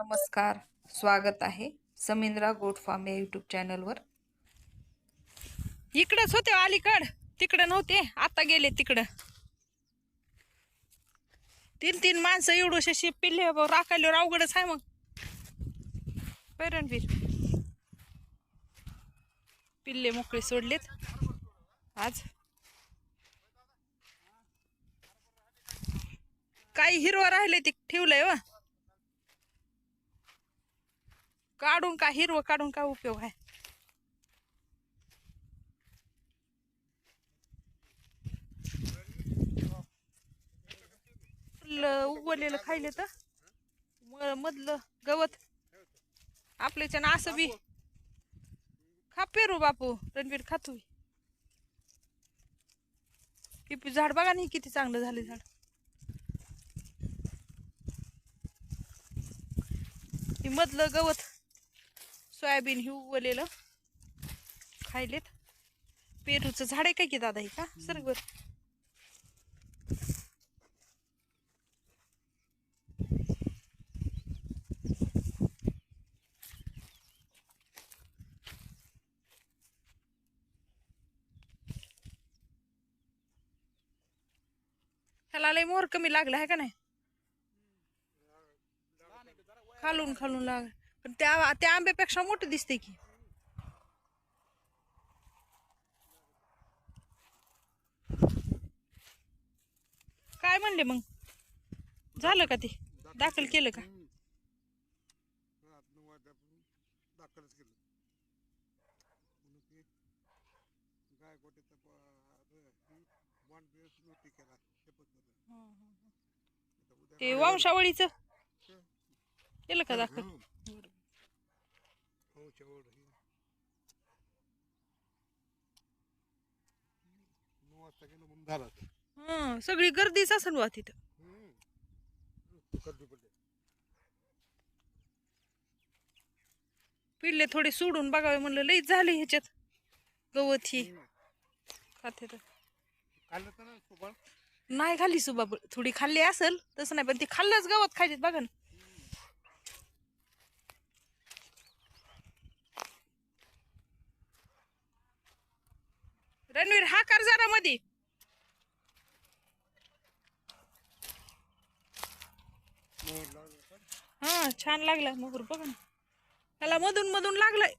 नमस्कार स्वागत आहे समिंद्रा गोट फार्म या युट्यूब चॅनलवर. इकडंच होते अलीकड तिकडं नव्हते आता गेले तिकडं. तीन तीन माणसं एवढं शशी पिल्ले राखायल्यावर अवघडच आहे मग. पैरणवीर. पिल्ले मोकळे सोडलेत. आज. काही हिरवं राहिले ते ठेवलंय वा. काढून का हिरवं काढून काय उपयोग आहे? उगवलेलं खायले तर? मधलं गवत. आपल्याच्या ना असं बी. खा पेरू बापू रणबीर खातो झाड बघा नाही किती चांगलं झालं झाड. मधलं गवत. सोयाबीन हे उगवलेलं खायलेत. पेरूचं झाड आहे काय की दादा हे का? सरगवर ह्याला लय मोर कमी लागला आहे का नाही? खालून खालून लाग. पण त्या त्या आंब्यापेक्षा मोठं दिसते की. काय म्हणले मग? झालं का ते? दाखल केलं का? ते वंशावळीच? केलं का दाखल? हो. शेवट नऊ वाजता गेलो म्हणून झाला हं सगळी गर्दीच असेल बा तिथं. गर्दी पडली पिल्ले थोडे सोडून बघावे म्हणलं लईच झाले ह्याच्यात. गवत ही. खाते तर. खाल्लं नाही खाल्ली सुबा थोडी खाल्ली असेल तसं नाही पण ती खाल्लंच गवत खायचे बघा ना. रणवीर हा कर जरा मधी. हा छान लागला मोहर बघ ना. त्याला मधून मधून लागलाय.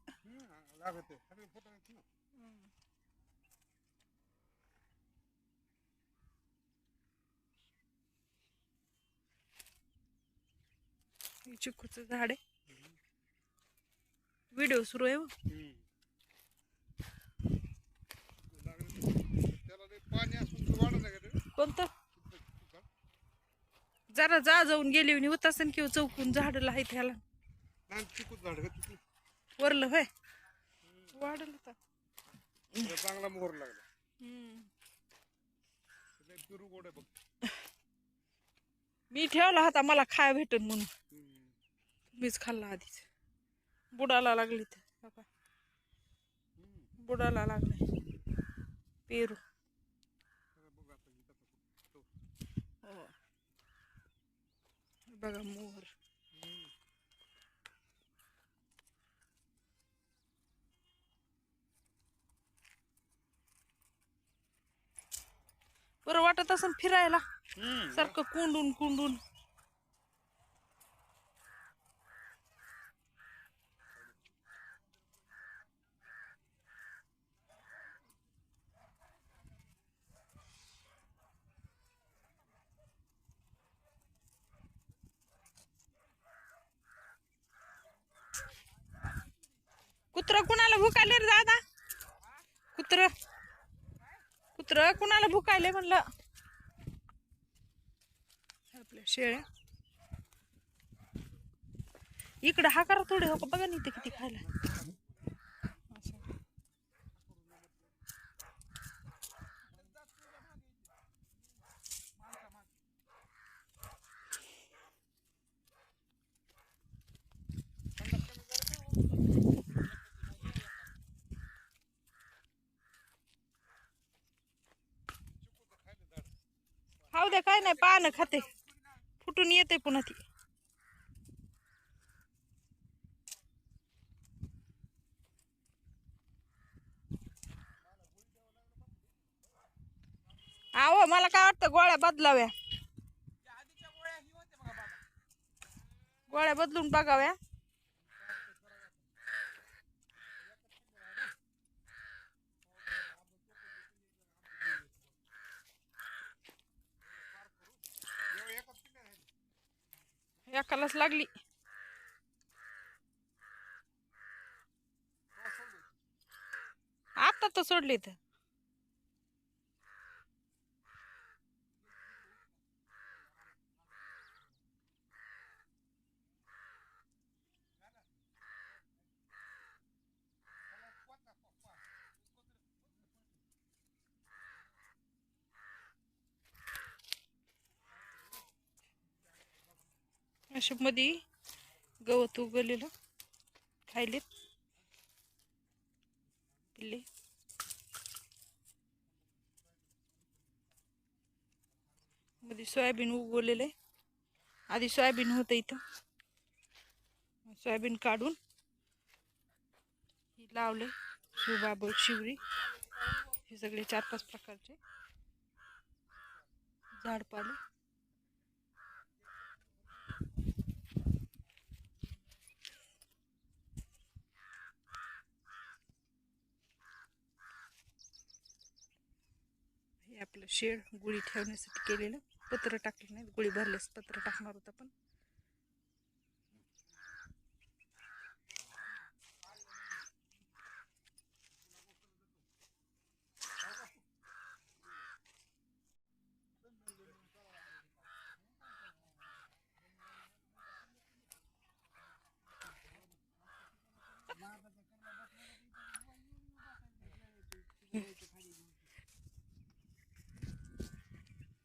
चिकूच झाड आहे. व्हिडिओ सुरू आहे हो. त्याला ते पाणी असून ते वाढत आहे का ते कोणतं? जरा जा जाऊन गेली होत असेल किंवा चौकून झाडला आहे त्याला झाड वरलं होय. वाढलं त्याला चांगला मोहर लागला. मी ठेवला होता मला खाय भेटन म्हणून. मीच खाल्ला आधीच. बुडाला लागली तर. बुडाला लागलाय. पेरू त्याला बघ आता इथं कसं तो. हो. बघा मोहर बरं वाटत असं फिरायला. सारखं कुंडून कुंडून. कुत्र कुणाला भुकायले रे दादा? कुत्र? कुत्र कुणाला भुकायले म्हणलं? आपल्या शेळ्या. इकडं हा करा थोडे हो का बघा नाही किती खायला. दे काय नाही पान खाते. फुटून येते पुन्हा ती. आहो मला काय वाटतं गोळ्या बदलाव्या? गोळ्या बदलून बघाव्या. एकालाच लागली आता तर सोडली तर मध्ये गवत उगवलेलं खायलेत पिल्ले. मध्ये सोयाबीन उगवलेलं आहे. आधी सोयाबीन होतं इथं. सोयाबीन काढून ही लावले शिवबाब शिवरी. हे सगळे चार पाच प्रकारचे झाड हे आपलं शेड गुळी ठेवण्यासाठी केलेलं. पत्र टाकलं नाही गुळी भरल्यास पत्र टाकणार होतं पण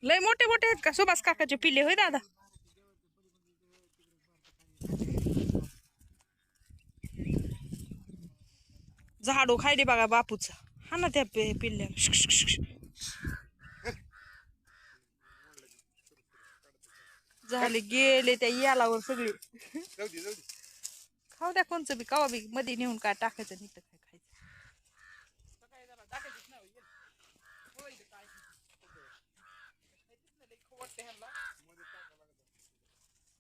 लय मोठे मोठे आहेत का? सुभाष काकाचे पिल्ले होय दादा? झाडू खायले बघा बापूचा. हा ना त्या पि- पिल्ल्याला शुक, शुक, शुक, शुक. झाले गेले त्या यालावर सगळे. खाऊ द्या कोणचं बी कवा बी मध्ये नेऊन काय टाकायचं नाही तर काय खायचं सकाळी जरा टाकायचीच नाही होय. होय इथं काय लई खाऊ वाटतं ह्यांना. मध्ये टाकावं लागतं.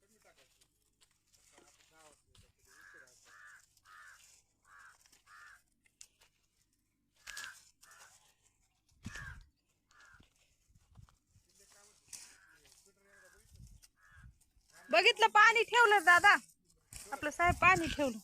कमी टाकायचं. आता गावात नाही टाकायचं, इकडं आहे. बघितलं पाणी ठेवलं दादा. आपलं साहेब पाणी ठेवलं.